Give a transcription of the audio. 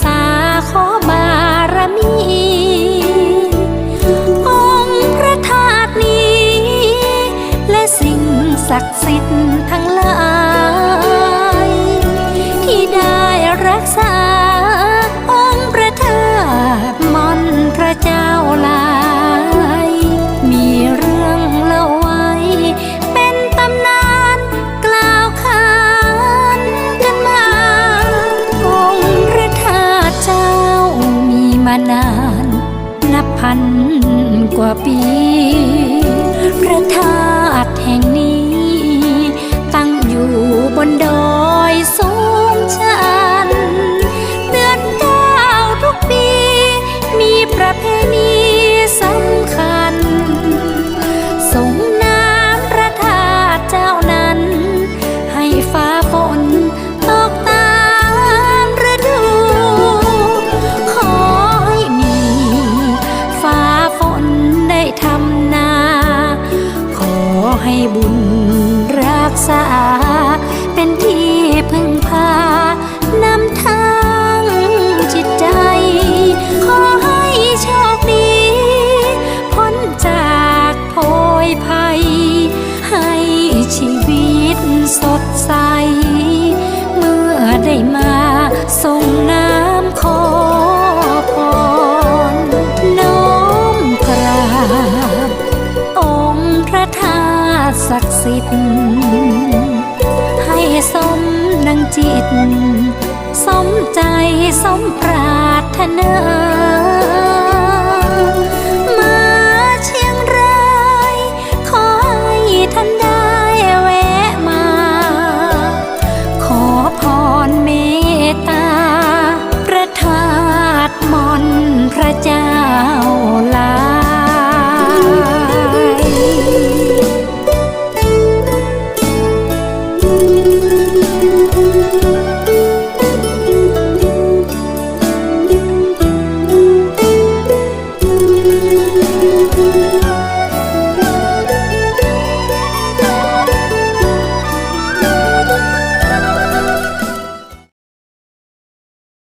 สาขอบารมีองค์พระธาตุนี้ และสิ่งศักดิ์สิทธิ์ทั้ง นกว่าปี พระธาตุแห่ง ให้บุญรักษาเป็นที่ ศักดิ์สิทธิ์ให้สมนังจิต สมใจสมปรารถนาขอพรเมตตาประทานมเจ้า